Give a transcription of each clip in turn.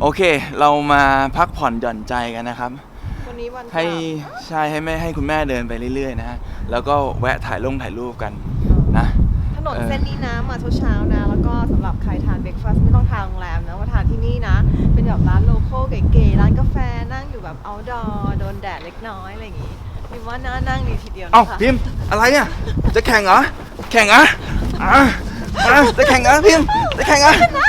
โอเค เรามาพักผ่อนหย่อนใจกันนะครับ วันนี้วันให้ใช่ให้แม่ให้คุณแม่เดินไปเรื่อยๆนะฮะแล้วก็แวะถ่ายลงถ่ายรูปกันนะ ถนนเออเส้นนี้นะมาเช้าๆนะ แล้วก็สำหรับใครทานเบรกฟาสต์ไม่ต้องทานโรงแรมนะว่าทานที่นี่นะ เป็นแบบร้านโลโก้เก๋ๆร้านกาแฟนั่งอยู่แบบ outdoor โดนแดดเล็กน้อยอะไรอย่างงี้พิมว่าน่านั่งดีทีเดียวนะเอ้าคะพิมพ์อะไรเนี่ย จะแข่งเหรอ แข่งเหรออะอะจะแข่งเหรอพิมพ์จะแข่งเหรอนี่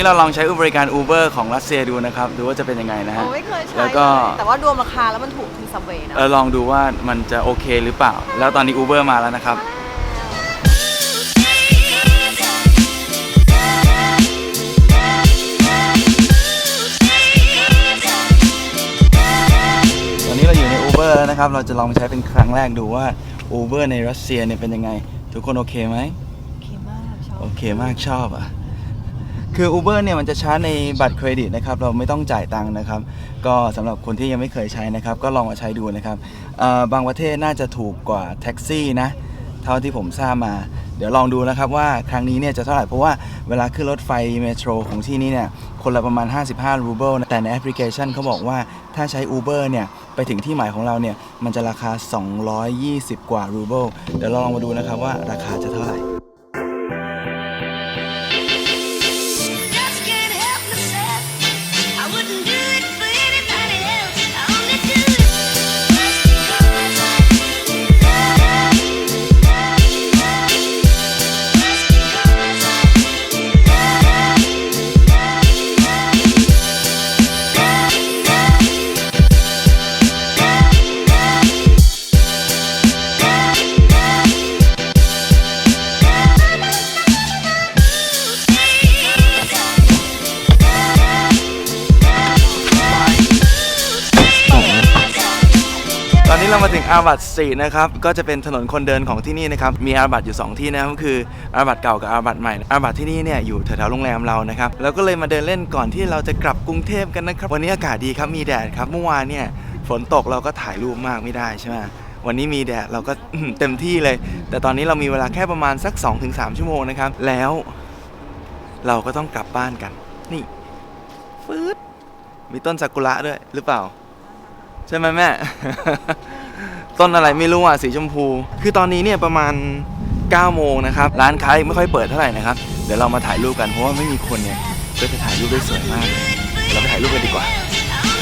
นนี้เราลองใช้บริการ Uber ของรัสเซียดูนะครับ ดูว่าจะเป็นยังไงนะฮะ โอ้ไม่เคยใช้แล้วก็ เลยแต่ว่ารวมราคาแล้วมันถูกที่ซับเวย์นะ เออลองดูว่ามันจะโอเคหรือเปล่า แล้วตอนนี้ Uber มาแล้วนะครับ ตอนนี้เราอยู่ใน Uber แล้วนะครับ เราจะลองใช้เป็นครั้งแรกดูว่า Uber ในรัสเซียเนี่ยเป็นยังไง ทุกคนโอเคไหม โอเคมากชอบโอเคมากชอบอะ คือ Uber เนี่ยมันจะชาร์จในบัตรเครดิตนะครับเราไม่ต้องจ่ายตังค์นะครับก็สำหรับคนที่ยังไม่เคยใช้นะครับก็ลองมาใช้ดูนะครับเอ่อบางประเทศน่าจะถูกกว่าแท็กซี่นะเท่าที่ผมทราบมา เดี๋ยวลองดูนะครับว่าครั้งนี้เนี่ยจะเท่าไหร่เพราะว่าเวลาขึ้นรถไฟเมโทรของที่นี่เนี่ยคนละประมาณ 55 รูเบิลนะแต่ในแอปพลิเคชันเขาบอกว่าถ้าใช้ Uber เนี่ยไปถึงที่หมายของเราเนี่ยมันจะราคา 220 กว่ารูเบิลเดี๋ยวลองมาดูนะครับว่าราคาจะเท่าไหร่ เรามาถึงอาบัตสตรีนะครับ ก็จะเป็นถนนคนเดินของที่นี่นะครับ มีอาบัตอยู่ 2 ที่นะครับก็คืออาบัตเก่ากับอาบัตใหม่ อาบัตที่นี่เนี่ยอยู่แถวๆโรงแรมเรานะครับแล้วก็เลยมาเดินเล่นก่อนที่เราจะกลับกรุงเทพกันนะครับ วันนี้อากาศดีครับ มีแดดครับ เมื่อวานเนี่ยฝนตกเราก็ถ่ายรูปมากไม่ได้ใช่ไหมวันนี้มีแดดเราก็เต็มที่เลย แต่ตอนนี้เรามีเวลาแค่ประมาณสัก 2-3 ชั่วโมงนะครับ แล้วเราก็ต้องกลับบ้านกัน นี่ฟืดมีต้นซากุระด้วยหรือเปล่า ใช่ไหมแม่ ต้นอะไรไม่รู้อะสีชมพู คือตอนนี้เนี่ยประมาณ9โมงนะครับ ร้านค้าไม่ค่อยเปิดเท่าไหร่นะครับ เดี๋ยวเรามาถ่ายรูปกันเพราะว่าไม่มีคนเนี่ยก็จะถ่ายรูปได้สวยมากเลยเดี๋ยวเราไปถ่ายรูปกันดีกว่า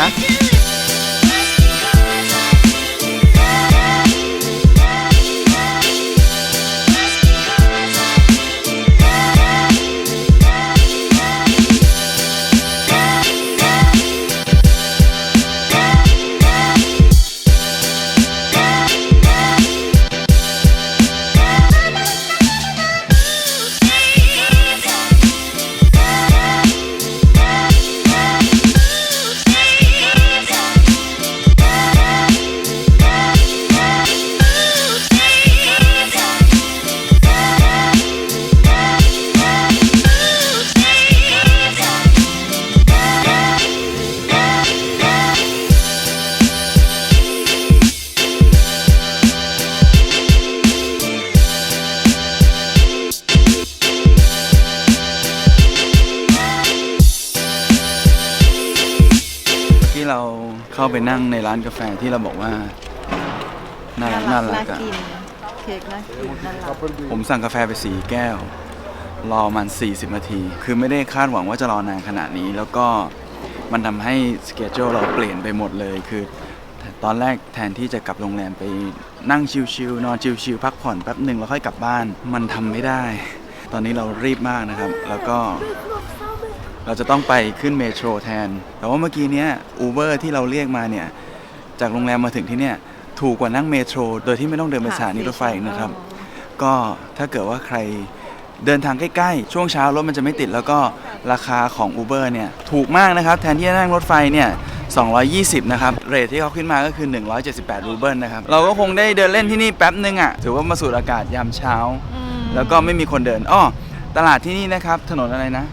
ฮะ เราเข้าไปนั่งในร้านกาแฟที่เราบอกว่าน่ารักน่ารักอะกินเค้กน่ากินน่ารักผมสั่งกาแฟไปสีแก้ว รอมัน 40 นาที คือไม่ได้คาดหวังว่าจะรอนานขนาดนี้ แล้วก็มันทำให้สเกจ u เราเปลี่ยนไปหมดเลยคือ ตอนแรกแทนที่จะกลับโรงแรมไปนั่งชิลๆนอนชิลๆพักผ่อนแป๊บหนึ่งแล้วค่อยกลับบ้าน มันทำไม่ได้ ตอนนี้เรารีบมากนะครับ แล้วก็ เราจะต้องไปขึ้นเมโทรแทน แต่ว่าเมื่อกี้เนี้ยอูเบอร์ที่เราเรียกมาเนี่ย จากโรงแรมมาถึงที่เนี่ย ถูกกว่านั่งเมโทร โดยที่ไม่ต้องเดินไปสถานีรถไฟอีกนะครับ ก็ถ้าเกิดว่าใครเดินทางใกล้ๆ ช่วงเช้ารถมันจะไม่ติดแล้วก็ราคาของ Uber เนี่ย ถูกมากนะครับ แทนที่จะนั่งรถไฟเนี่ย 220 นะครับ เรทที่เขาขึ้นมาก็คือ 178 รูเบิลนะครับ เราก็คงได้เดินเล่นที่นี่แป๊บนึงอะ ถือว่ามาสูดอากาศยามเช้า แล้วก็ไม่มีคนเดินอ้อตลาดที่นี่นะครับ ถนนอะไรนะ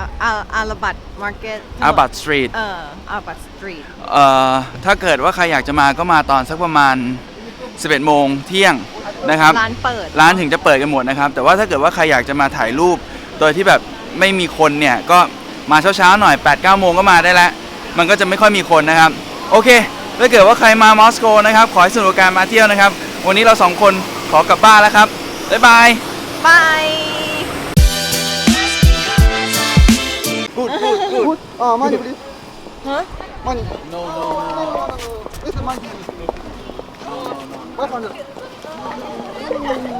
อาอาอาราบัตมาร์เก็ตอาบัตสตรีทเอออาบัตสตรีทเอ่อถ้าเกิดว่าใครอยากจะมาก็มาตอนสักประมาณ 11โมงเที่ยงนะครับ ร้านเปิดร้านถึงจะเปิดกันหมดนะครับ แต่ว่าถ้าเกิดว่าใครอยากจะมาถ่ายรูป โดยที่แบบไม่มีคนเนี่ย ก็มาเช้าๆหน่อย8 9โมงก็มาได้แล้วมันก็จะไม่ค่อยมีคนนะครับ โอเค ถ้าเกิดว่าใครมามอสโกนะครับ ขอให้สนุกกับการมาเที่ยวนะครับ วันนี้เราสองคนขอกลับบ้านแล้วครับบ๊ายบาย บาย good, good. good. Uh, money, please. Huh? Money. No, no, no. no, no, no. It's the money. No, no, no. 500. No, no, no.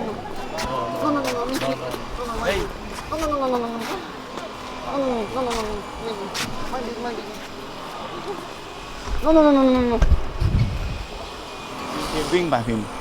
No, no, no. No, no, no. Hey. No, no, no, no, no. No, no, no, no. Money, money. No, no, no, no, no, no. Giving by him.